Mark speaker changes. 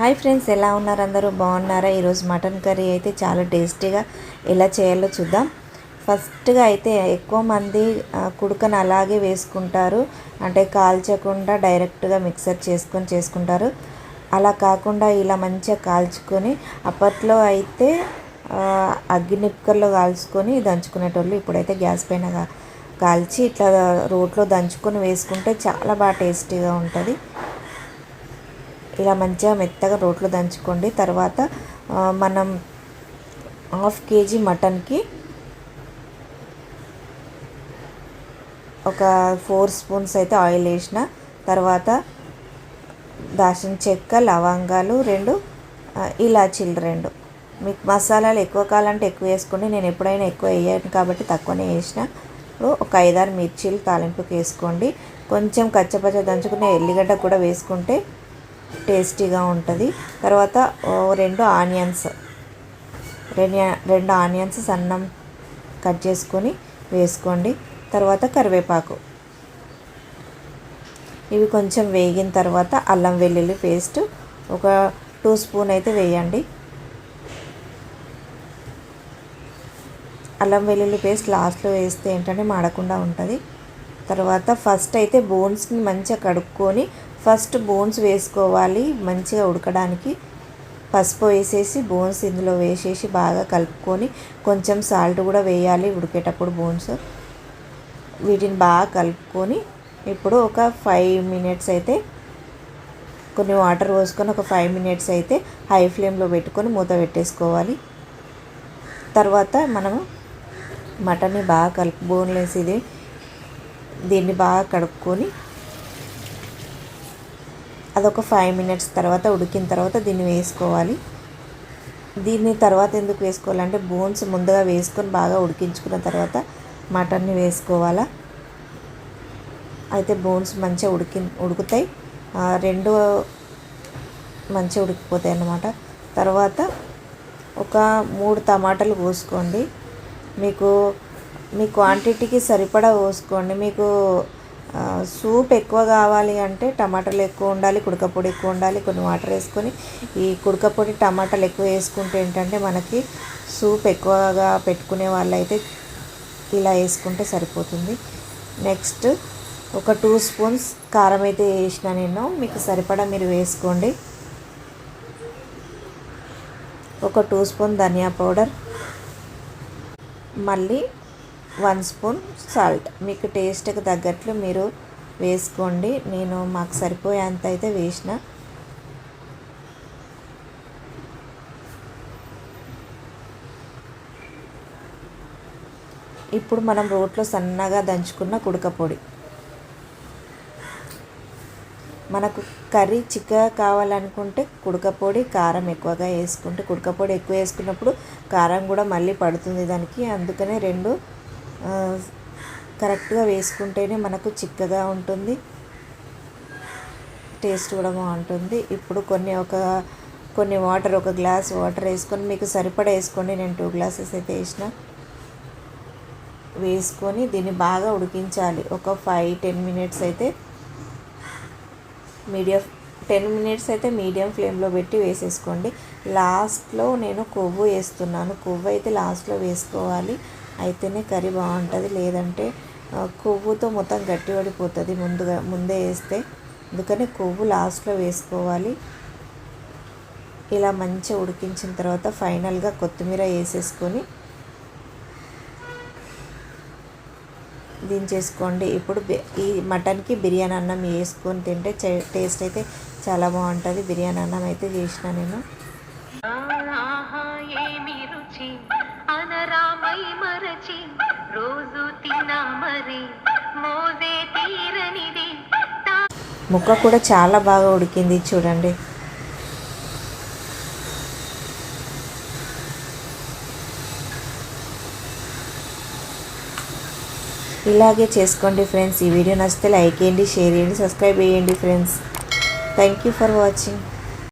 Speaker 1: hi friends ఎలా ఉన్నారు అందరూ బాగున్నారా ఈరోజు మటన్ కర్రీ అయితే చాలా టేస్టీగా ఎలా చేయాలో చూద్దాం ఫస్ట్గా అయితే ఎక్కువ మంది కుడుకను అలాగే వేసుకుంటారు అంటే కాల్చకుండా డైరెక్ట్గా మిక్సర్ చేసుకొని చేసుకుంటారు అలా కాకుండా ఇలా మంచిగా కాల్చుకొని అప్పట్లో అయితే అగ్గి నిప్పుకల్లో కాల్చుకొని దంచుకునేటోళ్ళు ఇప్పుడైతే గ్యాస్ పైన కాల్చి ఇట్లా రోట్లో దంచుకొని వేసుకుంటే చాలా బాగా టేస్టీగా ఉంటుంది ఇలా మంచిగా మెత్తగా రోట్లో దంచుకోండి తర్వాత మనం హాఫ్ కేజీ మటన్కి ఒక ఫోర్ స్పూన్స్ అయితే ఆయిల్ వేసిన తర్వాత దాల్చిన చెక్క లవంగాలు రెండు ఇలాచీలు రెండు మీకు మసాలాలు ఎక్కువ కావాలంటే ఎక్కువ వేసుకోండి నేను ఎప్పుడైనా ఎక్కువ వేయను కాబట్టి తక్కువనే వేసిన ఇప్పుడు ఒక ఐదారు మిర్చీలు తాలింపుకి వేసుకోండి కొంచెం కచ్చపచ్చ దంచుకునే ఎల్లిగడ్డ కూడా వేసుకుంటే టేస్టీగా ఉంటుంది తర్వాత రెండు ఆనియన్స్ రెండు రెండు ఆనియన్స్ సన్నం కట్ చేసుకొని వేసుకోండి తర్వాత కరివేపాకు ఇవి కొంచెం వేగిన తర్వాత అల్లం వెల్లుల్లి పేస్ట్ ఒక టూ స్పూన్ అయితే వేయండి అల్లం వెల్లుల్లి పేస్ట్ లాస్ట్లో వేస్తే ఏంటంటే మాడకుండా ఉంటుంది తర్వాత ఫస్ట్ అయితే బోన్స్ని మంచిగా కడుక్కొని ఫస్ట్ బోన్స్ వేసుకోవాలి మంచిగా ఉడకడానికి పసుపు వేసేసి బోన్స్ ఇందులో వేసేసి బాగా కలుపుకొని కొంచెం సాల్ట్ కూడా వేయాలి ఉడికేటప్పుడు బోన్స్ వీటిని బాగా కలుపుకొని ఇప్పుడు ఒక ఫైవ్ మినిట్స్ అయితే కొన్ని వాటర్ పోసుకొని ఒక ఫైవ్ మినిట్స్ అయితే హై ఫ్లేమ్లో పెట్టుకొని మూత పెట్టేసుకోవాలి తర్వాత మనము మటన్ని బాగా కలుపు బోన్లేసి ఇది దీన్ని బాగా కడుక్కొని ఒక ఫైవ్ మినిట్స్ తర్వాత ఉడికిన తర్వాత దీన్ని వేసుకోవాలి దీన్ని తర్వాత ఎందుకు వేసుకోవాలంటే బోన్స్ ముందుగా వేసుకొని బాగా ఉడికించుకున్న తర్వాత మటన్ని వేసుకోవాలా అయితే బోన్స్ మంచిగా ఉడికి ఉడుకుతాయి రెండు మంచిగా ఉడికిపోతాయి అన్నమాట తర్వాత ఒక మూడు టమాటాలు కోసుకోండి మీకు మీ క్వాంటిటీకి సరిపడా కోసుకోండి మీకు సూప్ ఎక్కువ కావాలి అంటే టమాటాలు ఎక్కువ ఉండాలి కుడకపొడి ఎక్కువ ఉండాలి కొన్ని వాటర్ వేసుకొని ఈ కుడకపొడి టమాటాలు ఎక్కువ వేసుకుంటే ఏంటంటే మనకి సూప్ ఎక్కువగా పెట్టుకునే వాళ్ళైతే ఇలా వేసుకుంటే సరిపోతుంది నెక్స్ట్ ఒక టూ స్పూన్స్ కారం అయితే వేసిన నేను మీకు సరిపడా మీరు వేసుకోండి ఒక టూ స్పూన్ ధనియా పౌడర్ మళ్ళీ వన్ స్పూన్ సాల్ట్ మీకు టేస్ట్కి తగ్గట్లు మీరు వేసుకోండి నేను మాకు సరిపోయేంత అయితే వేసిన ఇప్పుడు మనం రోట్లో సన్నగా దంచుకున్న కుడకపొడి మనకు కర్రీ చిక్కగా కావాలనుకుంటే కుడకపొడి కారం ఎక్కువగా వేసుకుంటే కుడకపొడి ఎక్కువ వేసుకున్నప్పుడు కారం కూడా మళ్ళీ పడుతుంది దానికి అందుకనే రెండు కరెక్ట్గా వేసుకుంటేనే మనకు చిక్కగా ఉంటుంది టేస్ట్ కూడా బాగుంటుంది ఇప్పుడు కొన్ని ఒక కొన్ని వాటర్ ఒక గ్లాస్ వాటర్ వేసుకొని మీకు సరిపడా వేసుకోండి నేను టూ గ్లాసెస్ అయితే వేసిన వేసుకొని దీన్ని బాగా ఉడికించాలి ఒక ఫైవ్ టెన్ మినిట్స్ అయితే మీడియం టెన్ మినిట్స్ అయితే మీడియం ఫ్లేమ్లో పెట్టి వేసేసుకోండి లాస్ట్లో నేను కొవ్వు వేస్తున్నాను కొవ్వు అయితే లాస్ట్లో వేసుకోవాలి అయితేనే కర్రీ బాగుంటుంది లేదంటే కొవ్వుతో మొత్తం గట్టి పడిపోతుంది ముందుగా ముందే వేస్తే అందుకని కొవ్వు లాస్ట్లో వేసుకోవాలి ఇలా మంచిగా ఉడికించిన తర్వాత ఫైనల్గా కొత్తిమీర వేసేసుకొని దించేసుకోండి ఇప్పుడు ఈ మటన్కి బిర్యానీ అన్నం వేసుకొని తింటే టేస్ట్ అయితే చాలా బాగుంటుంది బిర్యానీ అన్నం అయితే చేసిన నేను ముక్క కూడా చాలా బాగా ఉడికింది చూడండి ఇలాగే చేసుకోండి ఫ్రెండ్స్ ఈ వీడియో నచ్చితే లైక్ చేయండి షేర్ చేయండి సబ్స్క్రైబ్ చేయండి friends thank you for watching